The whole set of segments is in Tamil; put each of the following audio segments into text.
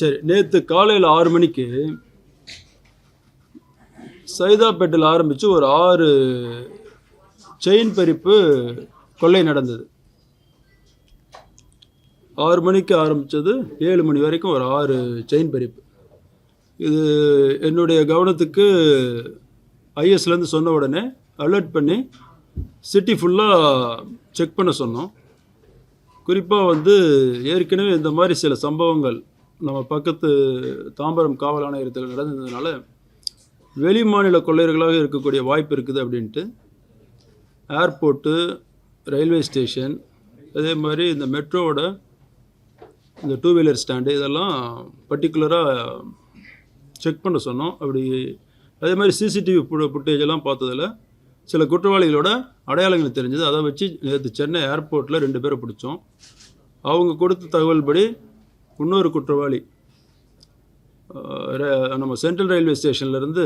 சரி நேற்று காலையில் ஆறு மணிக்கு சைதாப்பேட்டில் ஆரம்பித்து ஒரு ஆறு செயின் பறிப்பு கொள்ளை நடந்தது. ஆறு மணிக்கு ஆரம்பித்தது ஏழு மணி வரைக்கும் ஒரு ஆறு செயின் பறிப்பு. இது என்னுடைய கவனத்துக்கு ஐஎஸ்லேருந்து சொன்ன உடனே அலர்ட் பண்ணி சிட்டி ஃபுல்லாக செக் பண்ண சொன்னோம். குறிப்பாக வந்து ஏற்கனவே இந்த மாதிரி சில சம்பவங்கள் நம்ம பக்கத்து தாம்பரம் காவல் ஆணையத்தில் நடந்ததுனால வெளி மாநில கொள்ளையர்களாக இருக்கக்கூடிய வாய்ப்பு இருக்குது அப்படின்ட்டு ஏர்போர்ட்டு ரயில்வே ஸ்டேஷன் அதே மாதிரி இந்த மெட்ரோவோட இந்த டூ வீலர் ஸ்டாண்டு இதெல்லாம் பர்டிகுலராக செக் பண்ண சொன்னோம். அப்படி அதே மாதிரி சிசிடிவி ஃபுட்டேஜ் எல்லாம் பார்த்ததுல சில குற்றவாளிகளோட அடையாளங்கள் தெரிஞ்சது. அதை வச்சு நேற்று சென்னை ஏர்போர்ட்டில் ரெண்டு பேரை பிடிச்சோம். அவங்க கொடுத்த தகவல்படி இன்னொரு குற்றவாளி. நம்ம சென்ட்ரல் ரயில்வே ஸ்டேஷன்லேருந்து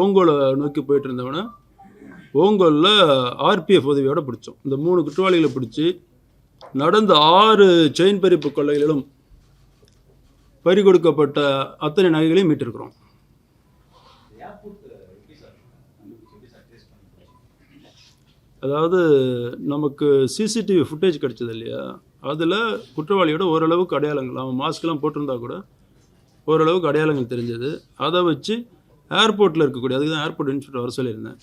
ஓங்கோலை நோக்கி போயிட்டு இருந்தவனை ஓங்கோலில் ஆர்பிஎஃப் உதவியோட பிடிச்சோம். இந்த மூணு குற்றவாளிகளை பிடிச்சி நடந்த ஆறு செயின் பறிப்பு கொள்ளைகளிலும் பறி கொடுக்கப்பட்ட அத்தனை நகைகளையும் மீட்டிருக்கிறோம். அதாவது நமக்கு சிசிடிவி ஃபுட்டேஜ் கிடைச்சது இல்லையா? அதில் குற்றவாளியோட ஓரளவுக்கு அடையாளங்கள் அவன் மாஸ்க்லாம் போட்டிருந்தா கூட ஓரளவுக்கு அடையாளங்கள் தெரிஞ்சது. அதை வச்சு ஏர்போர்ட்டில் இருக்கக்கூடிய அதுக்கு தான் ஏர்போர்ட் இன்ஸ்பெக்டர் வர சொல்லியிருந்தேன்.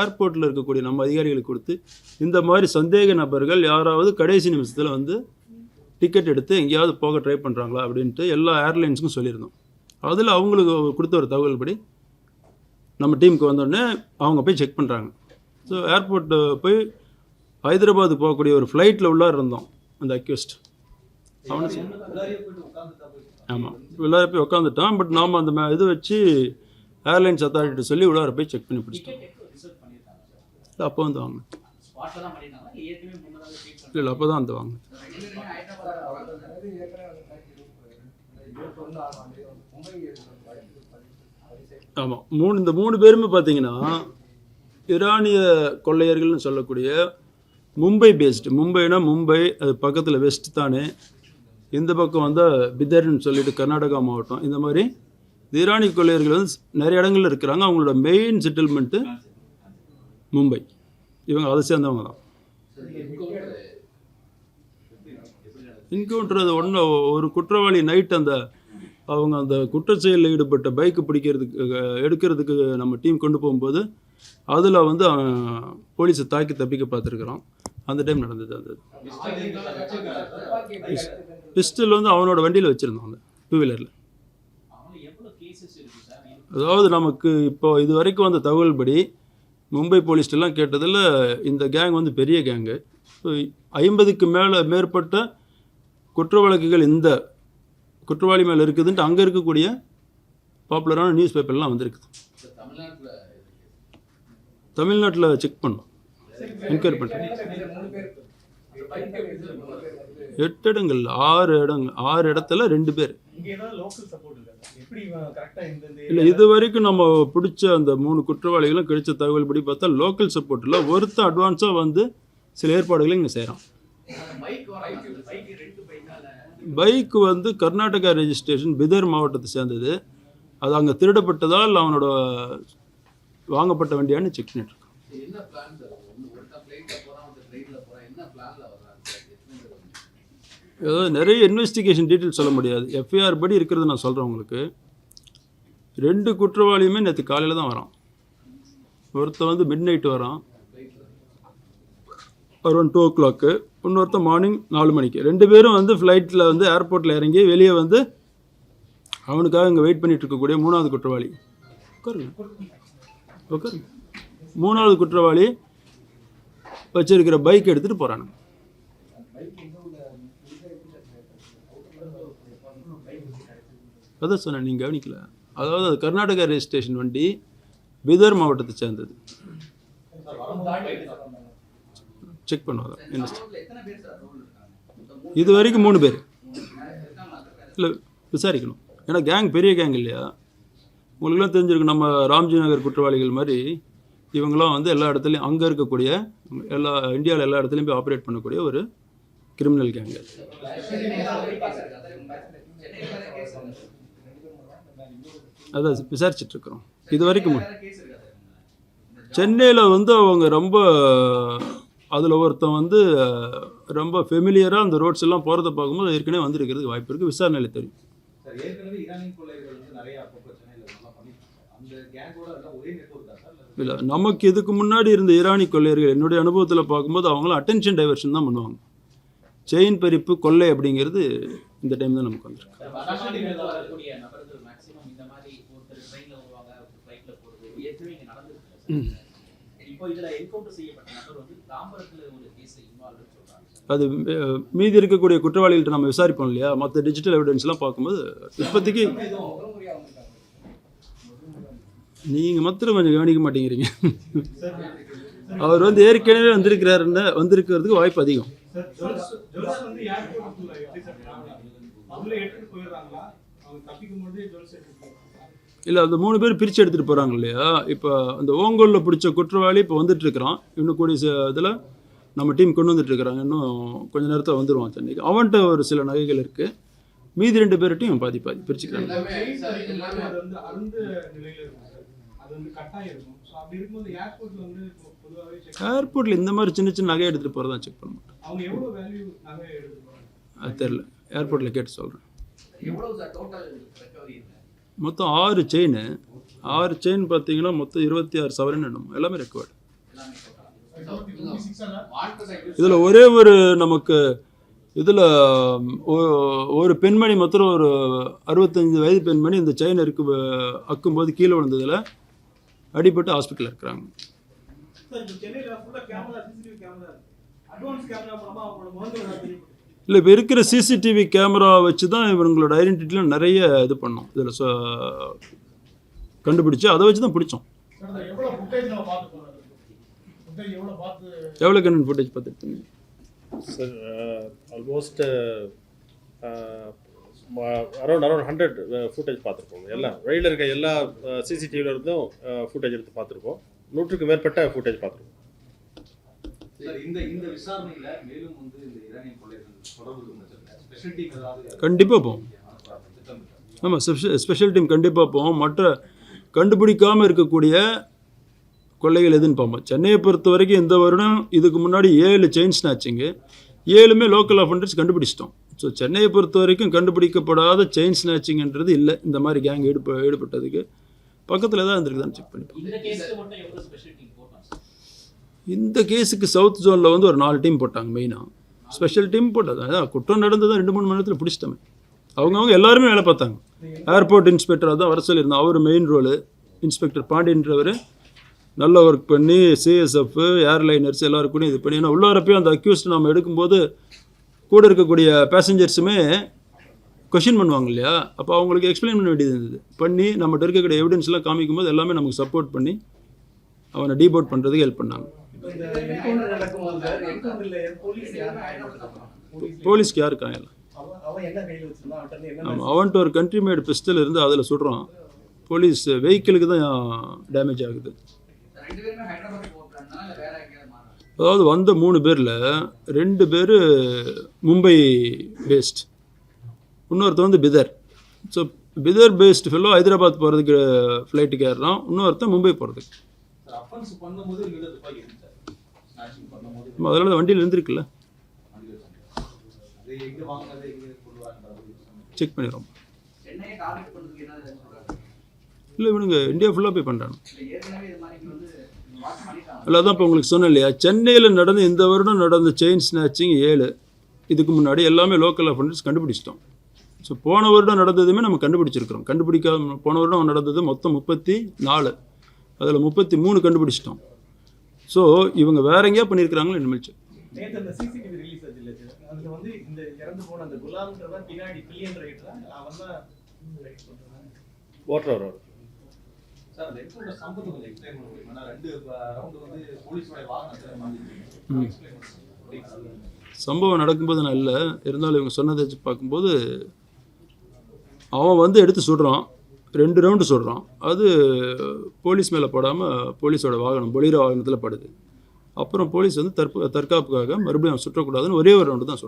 ஏர்போர்ட்டில் இருக்கக்கூடிய நம்ம அதிகாரிகளுக்கு கொடுத்து இந்த மாதிரி சந்தேக நபர்கள் யாராவது கடைசி நிமிஷத்தில் வந்து டிக்கெட் எடுத்து எங்கேயாவது போக ட்ரை பண்ணுறாங்களா அப்படின்ட்டு எல்லா ஏர்லைன்ஸுக்கும் சொல்லியிருந்தோம். அதில் அவங்களுக்கு கொடுத்த ஒரு தகவல் படி நம்ம டீமுக்கு வந்தோடனே அவங்க போய் செக் பண்ணுறாங்க ஸோ ஏர்போர்ட்டு போய் ஹைதராபாத் போகக்கூடிய ஒரு ஃப்ளைட்டில் உள்ளார் இருந்தோம். அந்த அக்யூஸ்ட். அவனு ஆமாம் உள்ளார போய் உட்காந்துட்டான் பட் நாம் அந்த மே- இது வச்சு ஏர்லைன்ஸ் அத்தாரிட்டி சொல்லி உள்ளார போய் செக் பண்ணி பிடிச்சிட்டோம். இல்லை அப்போ வந்து வாங்க. இல்லை இல்லை அப்போ தான் வந்து வாங்க. ஆமாம் மூணு இந்த மூணு பேருமே பார்த்தீங்கன்னா ஈரானிய கொள்ளையர்கள்னு சொல்லக்கூடிய மும்பை பேஸ்டு மும்பைனா மும்பை அது பக்கத்தில் வெஸ்ட் தானே. இந்த பக்கம் வந்தால் பிதர்னு சொல்லிட்டு கர்நாடகா மாவட்டம். இந்த மாதிரி ஈரானி கொள்ளையர்கள் வந்து நிறைய இடங்களில் இருக்கிறாங்க. அவங்களோட மெயின் செட்டில்மெண்ட்டு மும்பை. இவங்க அதை சேர்ந்தவங்க தான். என்கவுண்டர் அது ஒன்று ஒரு குற்றவாளி நைட் அந்த அவங்க அந்த குற்றச்செயலில் ஈடுபட்ட பைக்கு பிடிக்கிறதுக்கு எடுக்கிறதுக்கு நம்ம டீம் கொண்டு போகும்போது அதில் வந்து போலீஸை தாக்கி தப்பிக்க பார்த்துருக்குறான். அந்த டைம் நடந்தது அது. பிஸ்டல் வந்து அவனோட வண்டியில் வச்சுருந்தான் அந்த டூ வீலரில் அதாவது நமக்கு இப்போ இது வரைக்கும் வந்த தகவல் படி மும்பை போலீஸ்டெல்லாம் கேட்டதில் இந்த கேங் வந்து பெரிய கேங்கு ஐம்பதுக்கு மேலே மேற்பட்ட குற்ற வழக்குகள் இந்த குற்றவாளி மேலே இருக்குதுன்ட்டு அங்கே இருக்கக்கூடிய பாப்புலரான நியூஸ் பேப்பர்லாம் வந்திருக்குது. தமிழ்நாட்டில் செக் பண்ணோம். என்கொயரி பண்ணுறேன் எட்டு இடங்கள் ஆறு இடங்கள் ஆறு இடத்துல ரெண்டு பேர். இல்லை இது வரைக்கும் நம்ம பிடிச்ச அந்த மூணு குற்றவாளிகளும் கிடைச்ச தகவல் படி பார்த்தா லோக்கல் சப்போர்ட்டில் ஒருத்தர் அட்வான்ஸாக வந்து சில ஏற்பாடுகளை இங்கே செய்கிறான் பைக் வந்து கர்நாடகா ரெஜிஸ்ட்ரேஷன் பிதர் மாவட்டத்தை சேர்ந்தது. அது அங்கே திருடப்பட்டதால் அவனோட வாங்கப்பட்ட வண்டியான்னு செக் பண்ணிட்டு இருக்கோம். என்ன பிளான் சார் ஒன்று ஒருத்தன் ஃப்ளைட்டில் போகிறான் ஒருத்தன் ட்ரெயினில் போகிறான் என்ன பிளானில் வர்றாங்க சார் எத்தனை பேர் வந்து அதாவது நிறைய இன்வெஸ்டிகேஷன் டீட்டெயில் சொல்ல முடியாது. எஃப்ஐஆர் படி இருக்கிறது நான் சொல்கிறேன் உங்களுக்கு. ரெண்டு குற்றவாளியுமே நேற்று காலையில் தான் வரான். ஒருத்தன் வந்து மிட் நைட்டு வரான். அரௌண்ட் டூ ஓ கிளாக்கு இன்னொருத்தன் மார்னிங் நாலு மணிக்கு. ரெண்டு பேரும் வந்து ஃப்ளைட்டில் வந்து ஏர்போர்ட்டில் இறங்கி வெளியே வந்து அவனுக்காக இங்கே வெயிட் பண்ணிட்டு இருக்கக்கூடிய மூணாவது குற்றவாளி. உட்காருங்க. உட்காருங்க. மூணாவது குற்றவாளி வச்சிருக்கிற பைக் எடுத்துகிட்டு போகிறானுங்க கதை சொன்னேன் நீங்கள் கவனிக்கல. அதாவது அது கர்நாடகா ரெஜிஸ்ட்ரேஷன் வண்டி பீதர் மாவட்டத்தை சேர்ந்தது. செக் பண்ணுவாங்க இது வரைக்கும் மூணு பேர். இல்லை விசாரிக்கணும். ஏன்னா கேங் பெரிய கேங் இல்லையா? உங்களுக்குலாம் தெரிஞ்சிருக்கு நம்ம ராம்ஜி நகர் குற்றவாளிகள் மாதிரி இவங்களாம் வந்து எல்லா இடத்துலையும் அங்கே இருக்கக்கூடிய எல்லா இந்தியாவில் எல்லா இடத்துலையும் போய் ஆப்ரேட் பண்ணக்கூடிய ஒரு கிரிமினல் கேங்கு அதை விசாரிச்சுட்டு இருக்கிறோம் இது வரைக்கும் சென்னையில் வந்து அவங்க ரொம்ப அதில் ஒருத்தன் வந்து ரொம்ப ஃபெமிலியராக அந்த ரோட்ஸ் எல்லாம் போகிறத பார்க்கும்போது ஏற்கனவே வந்திருக்கிறதுக்கு வாய்ப்பு இருக்குது விசாரணையில் தெரியும். இல்லை நமக்கு இதுக்கு முன்னாடி இருந்த ஈரானி கொள்ளையர்கள் என்னுடைய அனுபவத்தில் பார்க்கும்போது அவங்களாம் அட்டென்ஷன் டைவர்ஷன் தான் பண்ணுவாங்க. செயின் பறிப்பு கொள்ளை அப்படிங்கிறது இந்த டைம் தான் நமக்கு வந்துருக்கு வடமாநிலத்துல வரக்கூடிய நபர்கள் மேக்ஸிமம் இந்த மாதிரி ஒருத்தர் ட்ரெயின்ல வருவாங்க ஒருத்தர் ஃப்ளைட்ல போறது ஏற்கனவே இங்க நடந்திருக்கு இப்போ இதுல என்கவுண்டர் செய்யப்பட்ட நபர் வந்து தாம்பரத்துல ஒரு கேஸ் இன்வால்வ் சொல்றாங்க அது மீதி இருக்கக்கூடிய குற்றவாளிகள்ட்ட நம்ம விசாரிப்போம் இல்லையா? மற்ற டிஜிட்டல் எவிடன்ஸ்லாம் பார்க்கும்போது இப்போதைக்கு நீங்கள் மாத்திரம் கொஞ்சம் கவனிக்க மாட்டேங்கிறீங்க. அவர் வந்து ஏற்கனவே வந்திருக்கிறாருன்னு வந்திருக்கிறதுக்கு வாய்ப்பு அதிகம். அவங்க தப்பிக்கும் போதே இல்லை அந்த மூணு பேர் பிரித்து எடுத்துகிட்டு போகிறாங்க இல்லையா? இப்போ அந்த ஓங்கோலில் பிடிச்ச குற்றவாளி இப்போ வந்துட்டு இருக்கிறான் இன்னும் கூடிய இதில் நம்ம டீம் கொண்டு வந்துட்டு இருக்கிறாங்க இன்னும் கொஞ்ச நேரத்தில் வந்துடுவான் சென்னைக்கு. அவன்கிட்ட ஒரு சில நகைகள் இருக்குது மீதி ரெண்டு பேர்கிட்டையும் பாதி பாதி பிரிச்சுக்கிறாங்க. எல்லாமே செயின் சார் பறிக்கும் போது எல்லாமே அது வந்து அருந்த நிலையில இருக்கும் சார். அது வந்து கட்டாயம் இருக்கும். ஸோ அப்படி இருக்கும்போது ஏர்போர்ட்ல வந்து பொதுவாகவே செக் ஏர்போர்ட்டில் இந்த மாதிரி சின்ன சின்ன நகை எடுத்துகிட்டு போகிறதா செக் பண்ண மாட்டேன் அவங்க எவ்வளவு வேல்யூ நகை எடுத்து போறாங்க? அது தெரில ஏர்போர்ட்டில் கேட்டு சொல்கிறேன் மொத்தம் ஆறு செயின் ஆறு செயின் பார்த்தீங்கன்னா மொத்தம் இருபத்தி ஆறு சவரன் என்னமோ எல்லாமே ரெக்கார்டு இதில் ஒரே ஒரு நமக்கு இதில் ஒரு பெண்மணி மாத்திரம் ஒரு அறுபத்தஞ்சு வயது பெண்மணி இந்த செயின் இருக்கு அக்கும்போது கீழே விழுந்ததில் அடிபட்டு ஹாஸ்பிட்டலில் இருக்கிறாங்க. சார் இப்போ சென்னையில் ஃபுல்லாக camera CCTV camera advance camera அவங்களோட முகங்கள் தெரியும் இல்லை இப்போ இருக்கிற சிசிடிவி கேமரா வச்சு தான் இவங்களோட ஐடென்டிட்டிலாம் நிறைய இது பண்ணோம். இதில் கண்டுபிடிச்சு அதை வச்சு தான் பிடிச்சோம். எவ்வளோ ஃபுட்டேஜ் கண்ணன் ஃபுட்டேஜ் பார்த்துருக்கீங்க? Sir almost around around hundred footage பார்த்துருப்போம். எல்லாம் வெளியில் இருக்க எல்லா சிசிடிவியில் இருந்தும் ஃபுட்டேஜ் எடுத்து பார்த்துருப்போம். நூற்றுக்கு மேற்பட்ட ஃபுட்டேஜ் பார்த்துருப்போம். கண்டிப்பாக போவோம். ஆமாம் ஸ்பெஷல் ஸ்பெஷல் டீம் கண்டிப்பாக போவோம். மற்ற கண்டுபிடிக்காமல் இருக்கக்கூடிய கொள்ளைகள் எதுன்னு பார்ப்போம். சென்னையை பொறுத்த வரைக்கும் இந்த வருடம் இதுக்கு முன்னாடி ஏழு செயின் ஸ்நாச்சிங்கு ஏழுமே லோக்கல் அஃபண்டர்ஸ் கண்டுபிடிச்சிட்டோம். ஸோ சென்னையை பொறுத்த வரைக்கும் கண்டுபிடிக்கப்படாத செயின் ஸ்நாச்சிங்ன்றது இல்லை. இந்த மாதிரி கேங் ஈடுப ஈடுபட்டதுக்கு பக்கத்தில் தான் இருந்திருக்குதான்னு செக் பண்ணி பார்ப்போம். இந்த கேஸ்க்கு மட்டும் எவ்வளவு ஸ்பெஷல் டீம் போட்டாங்க சார் இந்த கேஸுக்கு சவுத் ஜோனில் வந்து ஒரு நாலு டீம் போட்டாங்க மெயினாக ஸ்பெஷல் டீம் போட்டது. அதான் குற்றம் நடந்தது ரெண்டு மூணு மணி நேரத்தில் பிடிச்சிட்டோமே. அவங்கவுங்க எல்லாருமே வேலை பார்த்தாங்க. ஏர்போர்ட் இன்ஸ்பெக்டர் அதான் வர சொல்லியிருந்தோம் அவர் மெயின் ரோலு இன்ஸ்பெக்டர் பாண்டியன்றவர் நல்ல ஒர்க் பண்ணி சிஎஸ்எஃப் ஏர்லைனர்ஸ் எல்லாருக்கும் இது பண்ணி ஏன்னா உள்ளவரப்பையும் அந்த அக்யூஸ்ட் நம்ம எடுக்கும்போது கூட இருக்கக்கூடிய பேசஞ்சர்ஸுமே கொஷின் பண்ணுவாங்க இல்லையா? அப்போ அவங்களுக்கு எக்ஸ்பிளைன் பண்ண வேண்டியது இருந்தது. பண்ணி நம்மகிட்ட இருக்கக்கூடிய எவிடன்ஸ்லாம் காமிக்கும்போது எல்லாமே நமக்கு சப்போர்ட் பண்ணி அவனை டீபோர்ட் பண்ணுறதுக்கு ஹெல்ப் பண்ணாங்க. போலீஸ்க்கு இருந்து என்ன ஆமாம் அவன்கிட்ட ஒரு கண்ட்ரி மேடு பிஸ்டல் இருந்து அதில் சுடுறான். போலீஸ் வெஹிக்கிளுக்கு தான் டேமேஜ் ஆகுது. அதாவது வந்த மூணு பேரில் ரெண்டு பேர் மும்பை பேஸ்ட் இன்னொருத்தர் வந்து Bidar. So Bidar based fellow Hyderabad போகிறதுக்கு ஃப்ளைட்டுக்கு ஏறுறான். இன்னொருத்தன் மும்பை போகிறதுக்கு நம்ம அதனால வண்டியில் இருந்திருக்குல்ல? செக் பண்ணிடுறோம். இல்லை இவனுங்க இந்தியா ஃபுல்லாக போய் பண்ணுறாங்க இல்லை அதான் இப்போ உங்களுக்கு சொன்னேன் இல்லையா? சென்னையில் நடந்த இந்த வருடம் நடந்த செயின் ஸ்நாச்சிங் ஏழு. இதுக்கு முன்னாடி எல்லாமே லோக்கல் அஃபண்டர்ஸ் கண்டுபிடிச்சிட்டோம். ஸோ போன வருடம் நடந்ததுமே நம்ம கண்டுபிடிச்சிருக்கிறோம். கண்டுபிடிக்காம போன வருடம் நடந்தது மொத்தம் முப்பத்தி நாலு. அதில் முப்பத்தி மூணு கண்டுபிடிச்சிட்டோம். ஸோ இவங்க வேற எங்கேயா பண்ணியிருக்கிறாங்களோ எக்ஸ்பிளைன் பண்ணுங்க சம்பவம் நடக்கும்போது நான் இல்லை. இருந்தாலும் இவங்க சொன்னதை வச்சு பார்க்கும்போது அவன் வந்து எடுத்து சுடுறான். ரெண்டு ரவுண்டு சுடுறான் அது போலீஸ் மேலே படாமல் போலீஸோட வாகனம் பொலிரோ வாகனத்தில் படுது. அப்புறம் போலீஸ் வந்து தற்ப தற்காப்புக்காக மறுபடியும் சுற்றக்கூடாதுன்னு ஒரே ஒரு ரவுண்டு தான்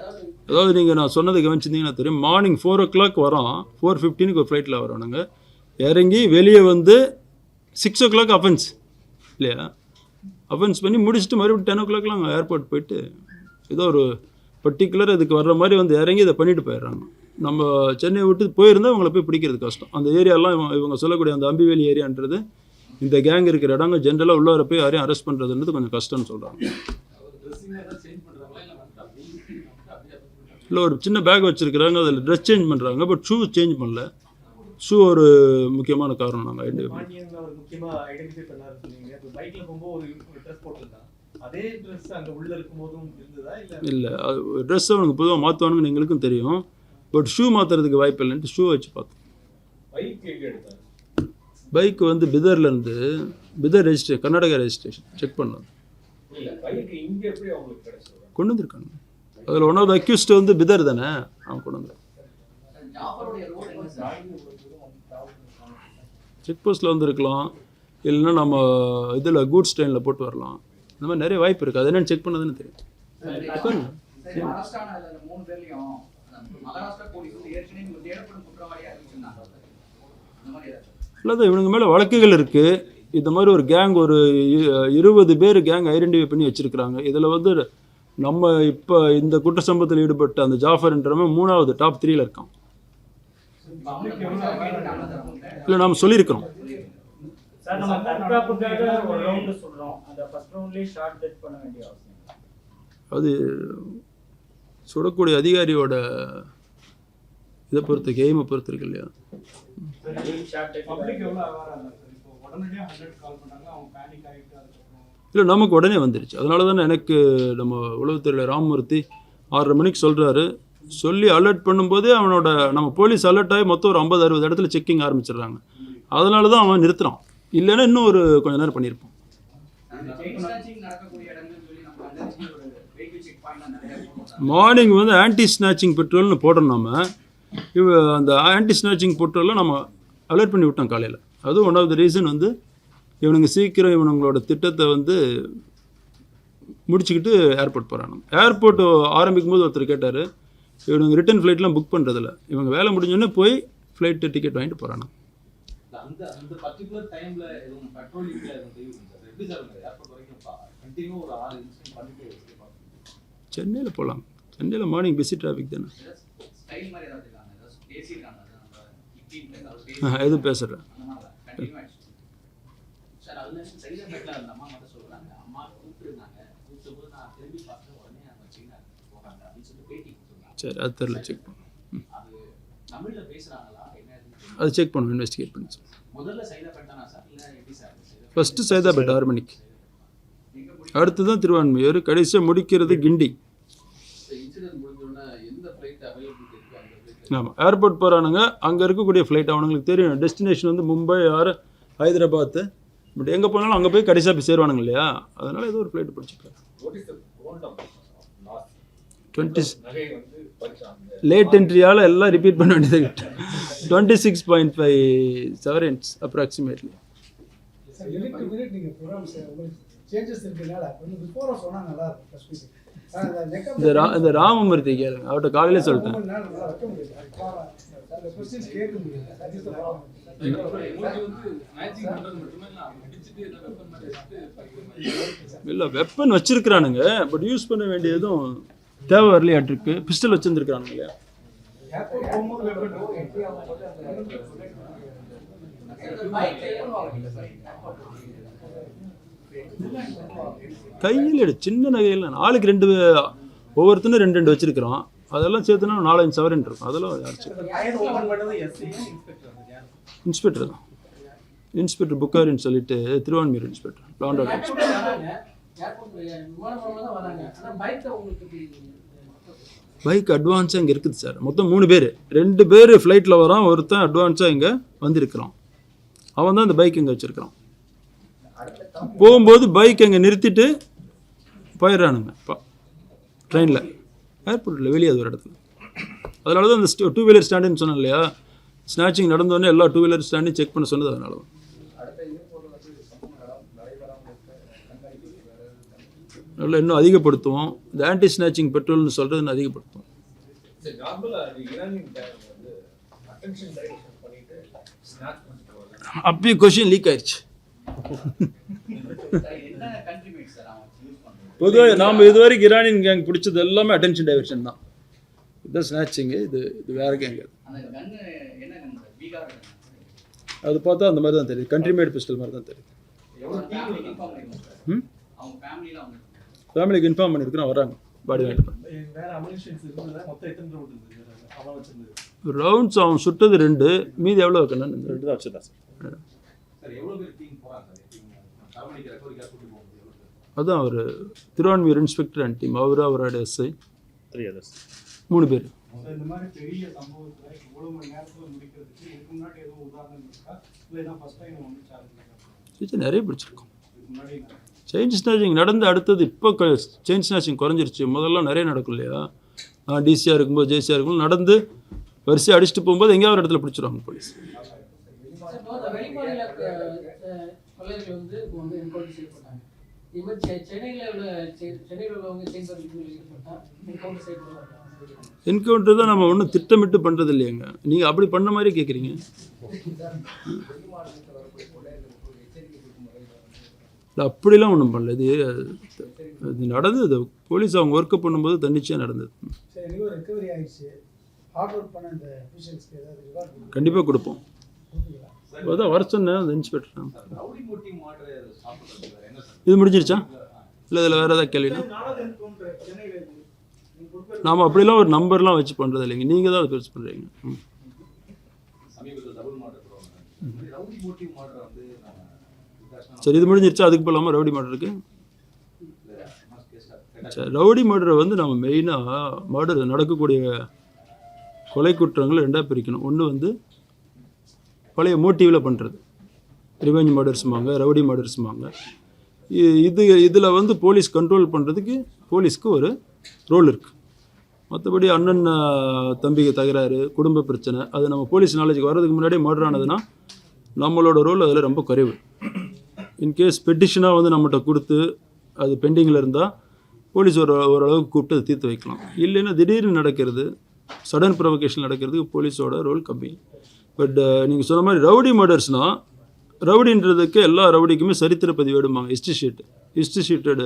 அதாவது அதாவது நீங்கள் நான் சொன்னதை கவனிச்சிருந்தீங்கன்னா தெரியும். மார்னிங் ஃபோர் ஓ கிளாக் வரோம் ஃபோர் ஃபிஃப்டீனுக்கு ஒரு ஃப்ளைட்டில் வரோம் நாங்கள் இறங்கி வெளியே வந்து சிக்ஸ் ஓ கிளாக் அஃபென்ஸ் இல்லையா? அஃபென்ஸ் பண்ணி முடிச்சுட்டு மறுபடியும் டென் ஓ கிளாக்லாம் அங்கே ஏர்போர்ட் போயிட்டு ஏதோ ஒரு பர்டிகுலர் இதுக்கு வர்ற மாதிரி வந்து இறங்கி இதை பண்ணிட்டு போயிடுறாங்க. நம்ம சென்னை விட்டு போயிருந்தால் அவங்கள போய் பிடிக்கிறது கஷ்டம். அந்த ஏரியாலாம் இவங்க இவங்க சொல்லக்கூடிய அந்த அம்பிவேலி ஏரியான்றது இந்த கேங் இருக்கிற இடங்க ஜென்ரலாக உள்ளார போய் யாரையும் அரெஸ்ட் பண்ணுறதுன்றது கொஞ்சம் கஷ்டம்னு சொல்கிறாங்க இல்லை ஒரு சின்ன பேக் வச்சுருக்கிறாங்க அதில் ட்ரெஸ் சேஞ்ச் பண்ணுறாங்க பட் ஷூ சேஞ்ச் பண்ணல. ஷூ ஒரு முக்கியமான காரணம் நாங்கள் ஐடென்டிஃபை இல்ல? இல்லை ட்ரெஸ் அவனுக்கு பொதுவாக மாற்றுவானுங்கன்னு எங்களுக்கும் தெரியும். பட் ஷூ மாற்றுறதுக்கு வாய்ப்பு இல்லைன்ட்டு ஷூ வச்சு பார்த்தோம். பைக் எங்க எடுத்தாரு? பைக் வந்து பிதர்லேருந்து பிதர் ரெஜிஸ்ட்ரே கர்நாடகா ரெஜிஸ்ட்ரேஷன் செக் பண்ணோம். இல்ல பைக் இங்க எப்படி அவங்களுக்கு கிடைச்சது? கொண்டு வந்திருக்காங்க. அதில் ஒன் ஆஃப் த அக்யூஸ்ட் வந்து பிதர் தானே? அவன் கொண்டு வந்து ஜாஃபருடைய ரோல் என்ன சார் செக் போஸ்ட்டில் வந்திருக்கலாம். இல்லைன்னா நம்ம இதில் கூட்ஸ் ட்ரெயினில் போட்டு வரலாம். இந்த மாதிரி நிறைய வாய்ப்பு இருக்குது அது என்னென்னு செக் பண்ணதுன்னு தெரியும். இல்லை இவங்க இவனுங்க மேலே வழக்குகள் இருக்குது இந்த மாதிரி ஒரு கேங் ஒரு இருபது பேர் கேங் ஐடென்டிஃபை பண்ணி வச்சுருக்கிறாங்க. இதில் வந்து நம்ம இப்போ இந்த குற்ற சம்பவத்தில் ஈடுபட்ட அந்த ஜாஃபர்ன்றவன் மூணாவது டாப் த்ரீல இருக்கான். இல்லை நாம் சொல்லியிருக்கிறோம். சார் நம்ம தற்காப்புக்காக ஒரு ரவுண்டு சொல்றோம். அந்த ஃபர்ஸ்ட் ரவுண்ட்லயே ஷார்ட் டெட் பண்ண வேண்டிய அவசியம் அது சுடக்கூடிய அதிகாரியோட இதை பொறுத்து கேமை பொறுத்து இருக்கு இல்லையா? இல்லை நமக்கு உடனே வந்துருச்சு. அதனால தானே எனக்கு நம்ம உளவுத்துறையில் ராமமூர்த்தி ஆறரை மணிக்கு சொல்கிறாரு சொல்லி அலர்ட் பண்ணும்போதே அவனோட நம்ம போலீஸ் அலர்ட் ஆகி மொத்தம் ஒரு ஐம்பது அறுபது இடத்துல செக்கிங் ஆரம்பிச்சிடுறாங்க. அதனால தான் அவன் நிறுத்துறான். இல்லைன்னா இன்னும் ஒரு கொஞ்ச நேரம் பண்ணியிருப்பான். மார்னிங் வந்து ஆன்டி ஸ்நாச்சிங் பெட்ரோல்னு போடுறோம் நம்ம இவ அந்த ஆன்டி ஸ்நாச்சிங் பெட்ரோலில் நம்ம அலர்ட் பண்ணி விட்டோம் காலையில். அதுவும் ஒன் ஆஃப் த ரீசன் வந்து இவனுங்க சீக்கிரம் இவனுங்களோட திட்டத்தை வந்து முடிச்சுக்கிட்டு ஏர்போர்ட் போகிறானு ஏர்போர்ட் ஆரம்பிக்கும் போது ஒருத்தர் கேட்டார் இவனுங்க ரிட்டர்ன் ஃப்ளைட்லாம் புக் பண்ணுறதில்ல இவங்க வேலை முடிஞ்சோடனே போய் ஃப்ளைட்டு டிக்கெட் வாங்கிட்டு எதுவும் எதுவும் இருக்கு சென்னையில் போகலாம் சென்னையில் மார்னிங் பிஸி டிராஃபிக் தானே. ஸ்டைல் மாதிரி ஏதாவது இருக்காங்க ஏதாவது பேசியிருக்காங்க அது நம்ம இப்படின்னு ஏதாவது ஆஹ், பேசி எதுவும் பேசுகிறேன் அந்த மாதிரி கண்டினியூ ஆயிடுச்சு சார் அதுல சைதாபேட்ல அந்த அம்மா மட்டும் சொல்றாங்க அம்மா கூப்பிட்டுருந்தாங்க கூப்பிட்டு நான் திரும்பி பார்த்தேன் உடனே அவங்க சீனா போறாங்க அப்படின்னு சொல்லி பேட்டி கொடுத்துருந்தாங்க சரி அது தெரில செக் பண்ணு. அது செக் பண்ணுவோம் இன்வெஸ்டிகேட் பண்ணி. சார்? ஃபஸ்ட்டு சைதாபேட் ஆறு மணிக்கு. அடுத்து தான் திருவான்மையூர் கடைசியாக முடிக்கிறது கிண்டி. ஆமாம் ஏர்போர்ட் போகிறானுங்க அங்கே இருக்கக்கூடிய ஃப்ளைட் அவனுங்களுக்கு தெரியும். டெஸ்டினேஷன் வந்து மும்பை ஆர் ஹைதராபாத்து. பட் எங்கே போனாலும் அங்கே போய் கடைசியாக போய் சேருவானுங்க இல்லையா? அதனால் ஏதோ ஒரு ஃப்ளைட் பிடிச்சிக்கலாம் டுவெண்ட்டி லேட் என்ட்ரியால் எல்லாம் ரிப்பீட் பண்ண வேண்டியது. Twenty six point five severance approximately இந்த ரா இந்த ராமமூர்த்தி கேளுங்க அவர்கிட்ட காலையிலே சொல்லிட்டேன் இல்லை வெப்பன் வச்சிருக்கிறானுங்க பட் யூஸ் பண்ண வேண்டியதும் தேவை வரலையாட்டிருக்கு பிஸ்டல் வச்சுருந்துருக்கானுங்க இல்லையா? கையில் எடு சின்ன நகையில். ஆளுக்கு ரெண்டு ஒவ்வொருத்தனும் ரெண்டு ரெண்டு வச்சிருக்கிறோம். அதெல்லாம் சேர்த்துனா நாலஞ்சு சவரன் இருக்கும். அதெல்லாம் இன்ஸ்பெக்டர் தான். இன்ஸ்பெக்டர் புக்காரின்னு சொல்லிட்டு திருவான்மீர் இன்ஸ்பெக்டர் லாண்டோட இன்ஸ்பெக்டர் பைக் அட்வான்ஸாக இங்கே இருக்குது சார் மொத்தம் மூணு பேர். ரெண்டு பேர் ஃப்ளைட்டில் வரான் ஒருத்தன் அட்வான்ஸாக இங்கே வந்திருக்கிறான். அவன் தான் அந்த பைக் இங்கே வச்சுருக்கிறான். போகும்போது பைக் அங்கே நிறுத்திட்டு போயிடுறானுங்க இப்போ. ட்ரெயினில் ஏர்போர்ட்டில் வெளியே அது ஒரு இடத்துல. அதனால தான் இந்த டூ வீலர் ஸ்டாண்டுன்னு சொன்னேன் இல்லையா? ஸ்னாச்சிங் நடந்தோடனே எல்லா டூ வீலர் ஸ்டாண்டையும் செக் பண்ண சொன்னது அதனால தான். நல்லா இன்னும் அதிகப்படுத்துவோம். இந்த ஆன்டி ஸ்நாச்சிங் பெட்ரோல்னு சொல்கிறது இன்னும் அதிகப்படுத்துவோம். அப்பயும் கொஷின் லீக் ஆயிடுச்சு சார், என்ன கண்ட்ரி மேட் சார் அவன் யூஸ் பண்றது. பொதுவாக நாம் இது வரைக்கும் இரானியன் கேங் பிடிச்சது எல்லாமே அட்டென்ஷன் டைவர்ஷன் தான். இதுதான் ஸ்நாச்சிங்கு இது இது வேறு கேங் அது. பார்த்தா அந்த மாதிரி தான் தெரியுது. கண்ட்ரி மேட் பிஸ்டல் மாதிரி தான் தெரியுது. ம்? அவங்க ஃபேமிலியில அவங்க ஃபேமிலிக்கு இன்ஃபார்ம் பண்ணியிருக்கிறோம் வராங்க பாடி வாங்கிட்டு ரவுண்ட்ஸ் அவன் சுட்டது ரெண்டு. மீதி எவ்வளோ வைக்கணும் ரெண்டு தான் வச்சுருந்தேன் சார். அதான் அவர் திருவான்மியூர் இன்ஸ்பெக்டர் அண்ட் டீம் அவர் அவரோட எஸ்ஐ த்ரீ அதர்ஸ் மூணு பேர். நிறைய பிடிச்சிருக்கோம். செயின் ஸ்நாச்சிங் நடந்து அடுத்தது இப்போ செயின் ஸ்நாச்சிங் குறைஞ்சிருச்சு. முதல்ல நிறைய நடக்கும் இல்லையா? நான் டிசியாக இருக்கும்போது ஜேசியாக இருக்கும்போது நடந்து வரிசையாக அடிச்சுட்டு போகும்போது எங்கேயாவது ஒரு இடத்துல பிடிச்சிருவாங்க போலீஸ். என்கவுண்டர் தான் நம்ம ஒன்றும் திட்டமிட்டு பண்ணுறது இல்லையாங்க. நீங்கள் அப்படி பண்ண மாதிரி கேட்குறீங்க இல்லை அப்படிலாம் ஒன்றும் பண்ணல. இது இது நடந்தது. போலீஸ் அவங்க ஒர்க்கு பண்ணும்போது தன்னிச்சையாக நடந்தது. கண்டிப்பாக கொடுப்போம். அதான் வர சொன்னேன் அந்த இன்ஸ்பெக்டர் இது முடிஞ்சிருச்சா? இல்லை இதில் வேறு ஏதாவது கேள்வினா? நாம் அப்படிலாம் ஒரு நம்பர்லாம் வச்சு பண்ணுறது இல்லைங்க. நீங்கள் தான் அதை பெருசு பண்ணுறீங்க சரி இது முடிஞ்சிருச்சா? அதுக்கு போகலாமா ரவுடி மர்டருக்கு? சரி ரவுடி மர்டரை வந்து நம்ம மெயினாக மர்டர் நடக்கக்கூடிய கொலை குற்றங்களை ரெண்டாக பிரிக்கணும். ஒன்று வந்து பழைய மோட்டிவில் பண்ணுறது ரிவெஞ்ச் மர்டர்ஸுமாங்க ரவுடி மர்டர்ஸுமாங்க இது இதில் வந்து போலீஸ் கண்ட்ரோல் பண்ணுறதுக்கு போலீஸ்க்கு ஒரு ரோல் இருக்குது மற்றபடி அண்ணன் தம்பிக்கு தகராறு குடும்ப பிரச்சனை அது நம்ம போலீஸ் நாலேஜுக்கு வர்றதுக்கு முன்னாடியே மர்டர் ஆனதுன்னா நம்மளோட ரோல் அதில் ரொம்ப குறைவு. இன்கேஸ் பெட்டிஷனாக வந்து நம்மகிட்ட கொடுத்து அது பெண்டிங்கில் இருந்தால் போலீஸ் ஒரு ஓரளவுக்கு கூப்பிட்டு அதை தீர்த்து வைக்கலாம். இல்லைன்னா திடீர்னு நடக்கிறது சடன் ப்ரொவகேஷன் நடக்கிறதுக்கு போலீஸோட ரோல் கம்மி. பட் நீங்கள் சொன்ன மாதிரி ரவுடி மர்டர்ஸ்னால் ரவுடின்றதுக்கு எல்லா ரவுடிக்குமே சரித்திர பதிவு எடுப்பாங்க. ஹிஸ்ட்ரி ஷீட் ஹிஸ்ட்ரி ஷீட்டோட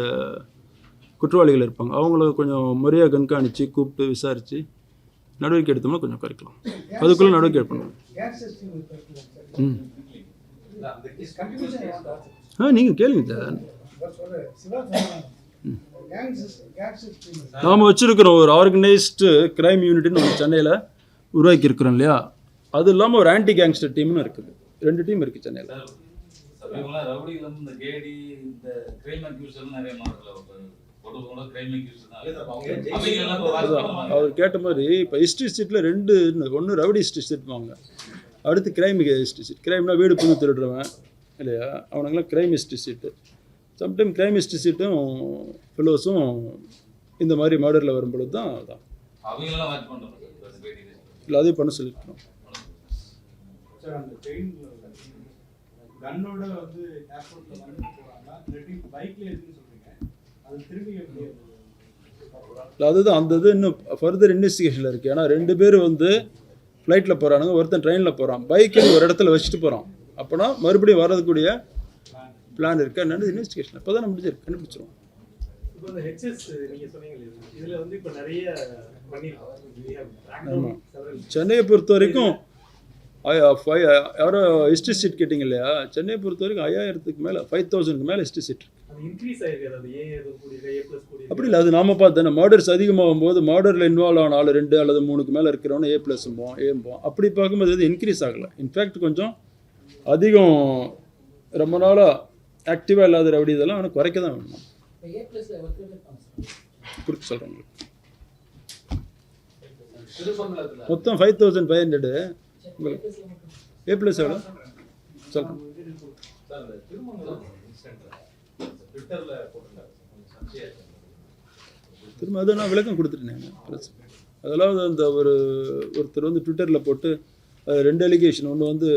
குற்றவாளிகள் இருப்பாங்க. அவங்கள கொஞ்சம் முறையாக கண்காணித்து கூப்பிட்டு விசாரித்து நடவடிக்கை எடுத்தோம்னா கொஞ்சம் குறைக்கலாம். அதுக்குள்ளே நடவடிக்கை எடுக்கணும். ம். ஆ நீங்கள் கேளுங்க சார் நாம் வச்சுருக்கிறோம் ஒரு ஆர்கனைஸ்டு கிரைம் யூனிட்னு ஒரு சென்னையில் உருவாக்கி இருக்கிறோம் இல்லையா? அது இல்லாமல் ஒரு ஆன்டி கேங்ஸ்டர் டீம்னு இருக்குது. ரெண்டு டீம் இருக்குது சென்னையில். அவர் கேட்ட மாதிரி இப்போ ஹிஸ்ட்ரி சீட்டில் ரெண்டு ஒன்று ரவுடி ஹிஸ்ட்ரி சீட் வாங்க அடுத்து கிரைம் ஹிஸ்ட்ரி சீட் கிரைம்னா வீடு புது திருடுறவன். இல்லையா? அவனுங்களாம் crime history sheet sometime crime history சீட்டும் ஃபிலோஸும் இந்த மாதிரி மர்டரில் வரும்பொழுது தான் அதான். இல்லை அதையும் பண்ண சொல்லியிருக்கிறோம் சார் அந்த ட்ரெயின் கன்னோட வந்து ஏர்போர்ட்ல வந்து போறாங்க இல்லாட்டி பைக்ல இருக்குன்னு சொல்றீங்க? அது திரும்பி எப்படி அதுதான் அந்த இது இன்னும் ஃபர்தர் இன்வெஸ்டிகேஷனில் இருக்குது ஏன்னா ரெண்டு பேர் வந்து ஃப்ளைட்டில் போகிறானுங்க ஒருத்தன் ட்ரெயினில் போகிறான் பைக்கில் ஒரு இடத்துல வச்சுட்டு போகிறான் அப்போனா மறுபடியும் வர்றதுக்கூடிய பிளான் இருக்கா? என்னன்னு இன்வெஸ்டிகேஷன் இப்போ தான் முடிஞ்சிருக்கு கண்டுபிடிச்சிருவோம். இப்போ இந்த ஹெச்எஸ் நீங்க சொன்னீங்க இல்லையா? இதுல வந்து இப்போ நிறைய பண்ணிருக்கோம். ஆமா. சென்னையை பொறுத்த வரைக்கும் ஐ- ஃபை- யாரோ ஹிஸ்ட்ரி சீட் கேட்டிங்க இல்லையா? சென்னையை பொறுத்த வரைக்கும் ஐயாயிரத்துக்கு மேலே ஃபைவ் தௌசண்ட்க்கு மேலே ஹிஸ்ட்ரி சீட் அப்படி இல்லை. அது நாம பார்த்தேன் மர்டர்ஸ் அதிகமாகும் போது மர்டரில் இன்வால்வ் ஆன ஆள் ரெண்டு அல்லது மூணுக்கு மேலே இருக்கிறவன ஏ ப்ளஸ்ம்போம் ஏம்போம் அப்படி பார்க்கும்போது இது இன்க்ரீஸ் ஆகலை. இன்ஃபேக்ட் கொஞ்சம் அதிகம் ரொம்ப நாளாக ஆக்டிவாக இல்லாத ரவுடி இதெல்லாம் அவனுக்கு குறைக்க தான் வேணும்? கொடுத்து சொல்கிறேன் உங்களுக்கு. மொத்தம் five thousand five hundred A A plus எவ்வளோ சொல்கிறேன் திரும்ப அதை நான் விளக்கம் கொடுத்துட்டேன். அதெல்லாம் அதாவது அந்த ஒரு ஒருத்தர் வந்து ட்விட்டரில் போட்டு ரெண்டு அலிகேஷன் ஒன்று வந்து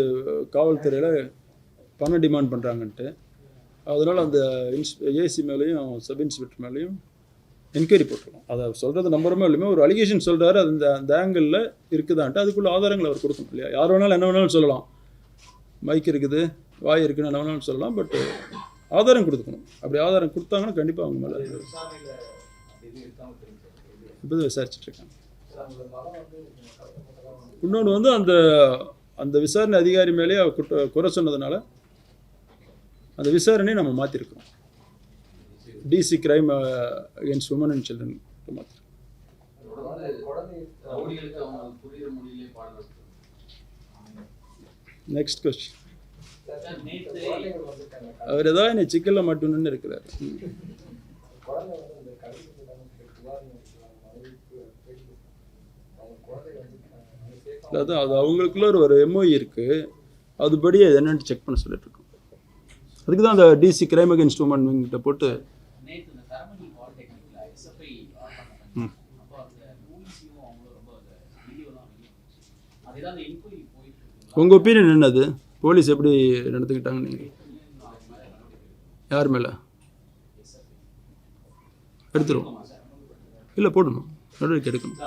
காவல்துறையில் பணம் டிமாண்ட் பண்ணுறாங்கன்ட்டு அதனால் அந்த இன்ஸ் ஏசி மேலேயும் சப் இன்ஸ்பெக்டர் மேலேயும் என்கொயரி போட்டுருவோம் அதை சொல்கிறது நம்புறமே இல்லையுமே ஒரு அலிகேஷன் சொல்கிறாரு அது இந்த அந்த ஆங்கிளில் இருக்குதான்ட்டு அதுக்குள்ள ஆதாரங்கள் அவர் கொடுக்கணும் இல்லையா? யார் வேணாலும் என்ன வேணாலும் சொல்லலாம். மைக் இருக்குது வாய் இருக்குன்னு என்ன வேணாலும் சொல்லலாம் பட் ஆதாரம் கொடுத்துக்கணும் அப்படி ஆதாரம் கொடுத்தாங்கன்னா கண்டிப்பாக அவங்க மேலே இப்போ விசாரிச்சுட்ருக்காங்க இன்னொன்று வந்து அந்த அந்த விசாரணை அதிகாரி மேலே அவர் குற்ற குறை சொன்னதுனால அந்த விசாரணையை நம்ம மாற்றிருக்கோம் DC crime against women and children மாற்றிருக்கோம் next question அவர் ஏதாவது என்னை சிக்கலில் மட்டும்னு இருக்கிறார். ம். அதான் அது அவங்களுக்குள்ள ஒரு எம்ஓஇ இருக்குது அதுபடி அது என்னன்னு செக் பண்ண சொல்லிட்டு இருக்கோம். அதுக்கு தான் அந்த டிசி கிரைம் அகேன்ஸ்ட் உமன் கிட்ட போட்டு உங்கள் ஒப்பீனியன் என்னது? போலீஸ் எப்படி நடந்துக்கிட்டாங்க நீங்கள் யார் மேலே? எடுத்துருவோம். இல்லை போடணும். நடவடிக்கை எடுக்கணும்.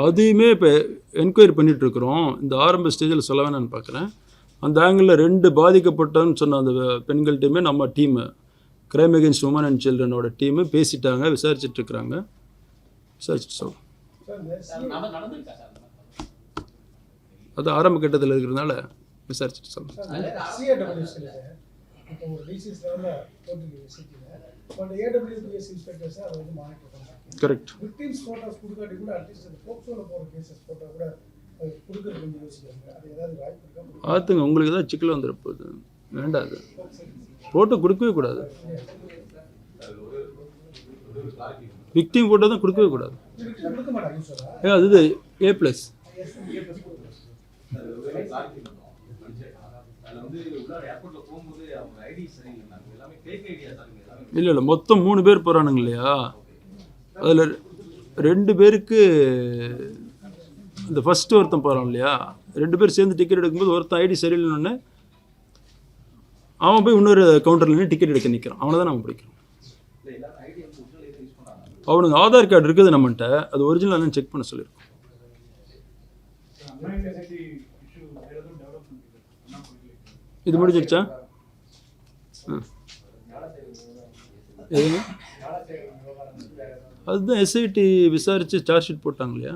அதையுமே இப்போ என்கொயரி பண்ணிகிட்ருக்குறோம் இந்த ஆரம்ப ஸ்டேஜில் சொல்ல வேணாம்னு பார்க்குறேன் அந்த ஆங்கிளில் ரெண்டு பாதிக்கப்பட்டோன்னு சொன்ன அந்த பெண்கள்கிட்டையுமே நம்ம team crime against women and சில்ட்ரனோட team பேசிட்டாங்க விசாரிச்சுட்டு இருக்கிறாங்க விசாரிச்சுட்டு சொல்லுவோம் அது ஆரம்ப கட்டத்தில் இருக்கிறதுனால விசாரிச்சுட்டு சொல்லுவோம் இப்போ ஒரு டிசிஎஸ் லெவலில் போட்டிருக்கு விசிட்டில் பட் ஏடபிள்யூபிஎஸ் இன்ஸ்பெக்டர்ஸை அதை வந்து மானிட்டர் பண்ணுறாங்க கரெக்ட் விக்டிம்ஸ் ஃபோட்டோஸ் கொடுக்காட்டி கூட அட்லீஸ்ட் அந்த போக்சோவில் போகிற கேசஸ் ஃபோட்டோ கூட பார்த்துங்க. உங்களுக்கு ஏதாவது சிக்கல் வந்துட போகுது. வேண்டாது. ஃபோட்டோ கொடுக்கவே கூடாது. விக்டிம் ஃபோட்டோ தான் கொடுக்கவே கூடாது. ஏ அது இது ஏ ப்ளஸ் இல்லை இல்லை. மொத்தம் மூணு பேர் போகிறானுங்க இல்லையா? அதில் ரெண்டு பேருக்கு இந்த ஃபஸ்ட்டு ஒருத்தன் போகிறான் இல்லையா? ரெண்டு பேர் சேர்ந்து டிக்கெட் எடுக்கும்போது ஒருத்தன் ஐடி சரியில்லைன்னு அவன் போய் இன்னொரு கவுண்டரில் நின்று டிக்கெட் எடுக்க நிற்கிறான் அவனை தான் நம்ம பிடிக்கிறோம். அவனுக்கு ஆதார் கார்டு இருக்குது நம்மகிட்ட. அது ஒரிஜினல் செக் பண்ண சொல்லியிருக்கோம். இது முடிஞ்சிருச்சா ஆ. எதுங்க? அதுதான் எஸ்ஐடி விசாரித்து சார்ஜ் ஷீட் போட்டாங்க இல்லையா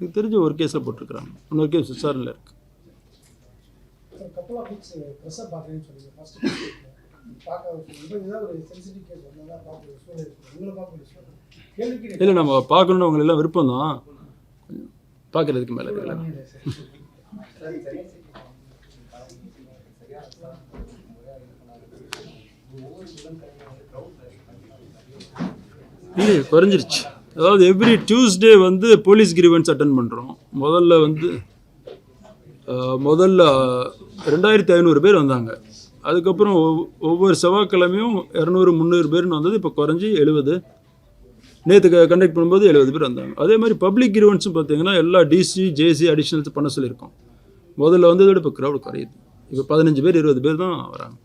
எனக்கு தெரிஞ்ச ஒரு கேஸில் போட்டிருக்கிறாங்க. இன்னொரு கேஸ் விசாரணையில் இருக்கு. இல்லை நம்ம பார்க்கணுன்னு அவங்க எல்லாம் விருப்பம் தான். பார்க்குறதுக்கு மேலே இல்லை இல்லை குறைஞ்சிருச்சு. அதாவது எவ்ரி டியூஸ்டே வந்து போலீஸ் கிரீவன்ஸ் அட்டன் பண்ணுறோம் முதல்ல வந்து முதல்ல ரெண்டாயிரத்தி ஐநூறு பேர் வந்தாங்க. அதுக்கப்புறம் ஒவ்வொரு செவ்வாய்க்கிழமையும் இரநூறு முந்நூறு பேர்னு வந்தது இப்போ குறைஞ்சி எழுபது நேற்று கண்டக்ட் பண்ணும்போது எழுபது பேர் வந்தாங்க. அதே மாதிரி பப்ளிக் கிரீவன்ஸும் பார்த்தீங்கன்னா எல்லா டிசி ஜேசி அடிஷனல்ஸ் பண்ண சொல்லியிருக்கோம். முதல்ல வந்ததை இப்போ க்ரௌடு குறையுது. இப்போ பதினஞ்சு பேர் இருபது பேர் தான் வராங்க.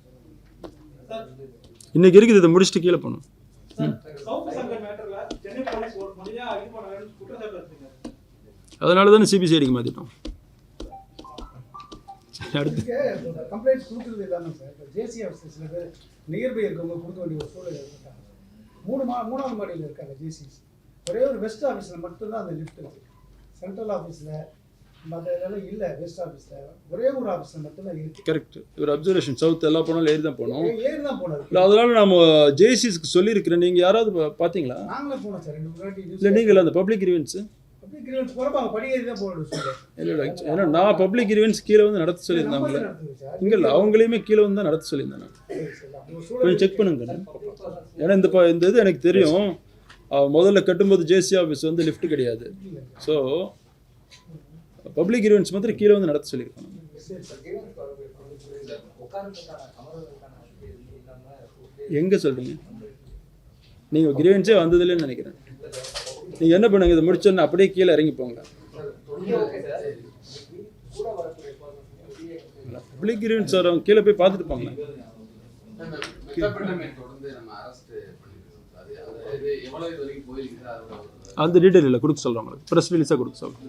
இன்றைக்கி இருக்குது இதை முடிச்சுட்டு கீழே போகணும் சவுத் சங்கர் மேட்டர்ல சென்னை போலீஸ் ஒரு மொழியா இது பண்ண வேணும்னு குற்றச்சாட்டு வச்சுங்க அதனால தானே சிபிசிஐடிக்கு மாற்றிட்டோம் அடுத்து. கம்ப்ளைண்ட்ஸ் கொடுக்குறது இல்லாமல் சார். இப்போ ஜேசி ஆஃபீஸர் சில பேர் நியர்பை இருக்கவங்க கொடுக்க வேண்டிய ஒரு சூழல் ஏற்பட்டாங்க. மூணு மா மூணாவது மாடியில் இருக்காங்க ஜேசிஸ் ஒரே ஒரு வெஸ்ட் ஆஃபீஸில் மட்டும்தான் அந்த லிஃப்ட் சென்ட்ரல் ஆஃபீஸில் மற்ற இதெல்லாம் இல்லை வெஸ்ட் ஆஃபீஸில் ஒரே ஒரு ஆஃபீஸில் மட்டும்தான் இருக்கு. கரெக்ட் ஒரு அப்சர்வேஷன் சவுத் எல்லா போனாலும் ஏறி தான் போனோம். ஏறி தான் போனது. இல்லை அதனால நம்ம ஜேசிஸ்க்கு சொல்லியிருக்கிறேன். நீங்கள் யாராவது பார்த்தீங்களா நாங்களே போனோம் சார். இல்லை நீங்கள் அந்த பப்ளிக் கிரீவன்ஸு போகிறப்ப அவங்க தான் போகணும் இல்லை ஏன்னா நான் பப்ளிக் கிரீவன்ஸ் கீழே வந்து நடத்த சொல்லியிருந்தாங்களே இங்கே இல்லை அவங்களையுமே கீழே வந்து தான் நடத்த சொல்லியிருந்தேன் நான். கொஞ்சம் செக் பண்ணுங்க. ஏன்னா இந்த இந்த இது எனக்கு தெரியும். முதல்ல கட்டும்போது ஜேசி ஆஃபீஸ் வந்து லிஃப்ட் கிடையாது. ஸோ பப்ளிக் ஈவெண்ட்ஸ் மாத்திரம் கீழே வந்து நடத்த சொல்லியிருக்காங்க எங்கே சொல்கிறீங்க நீங்கள் கிரீவன்ஸே வந்ததில்லைன்னு நினைக்கிறேன். நீங்கள் என்ன பண்ணுங்க இது முடிச்சோன்னு அப்படியே கீழே இறங்கி போங்க. பப்ளிக் கிரீன் கீழே போய் பார்த்துட்டு போங்க. அந்த டீட்டெயில் இல்லை கொடுக்க சொல்கிறோம் உங்களுக்கு. ப்ரெஸ் ரிலீஸாக கொடுக்க சொல்கிறோம்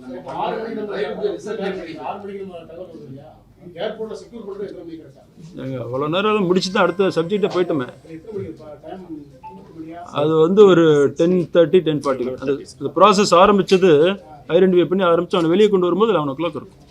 நாங்கள் அவ்வளோ நேரம் முடிச்சு தான் அடுத்த சப்ஜெக்டை போயிட்டோமே எத்தனை மணிக்கு டைம் மணியா அது வந்து ஒரு டென் தேர்ட்டி டென் ஃபார்ட்டி அந்த ப்ராசஸ் ஆரம்பிச்சது ஐடென்டிஃபை பண்ணி ஆரம்பிச்சு அவனை வெளியே கொண்டு வரும்போது லெவன் ஓ கிளாக் இருக்கும்.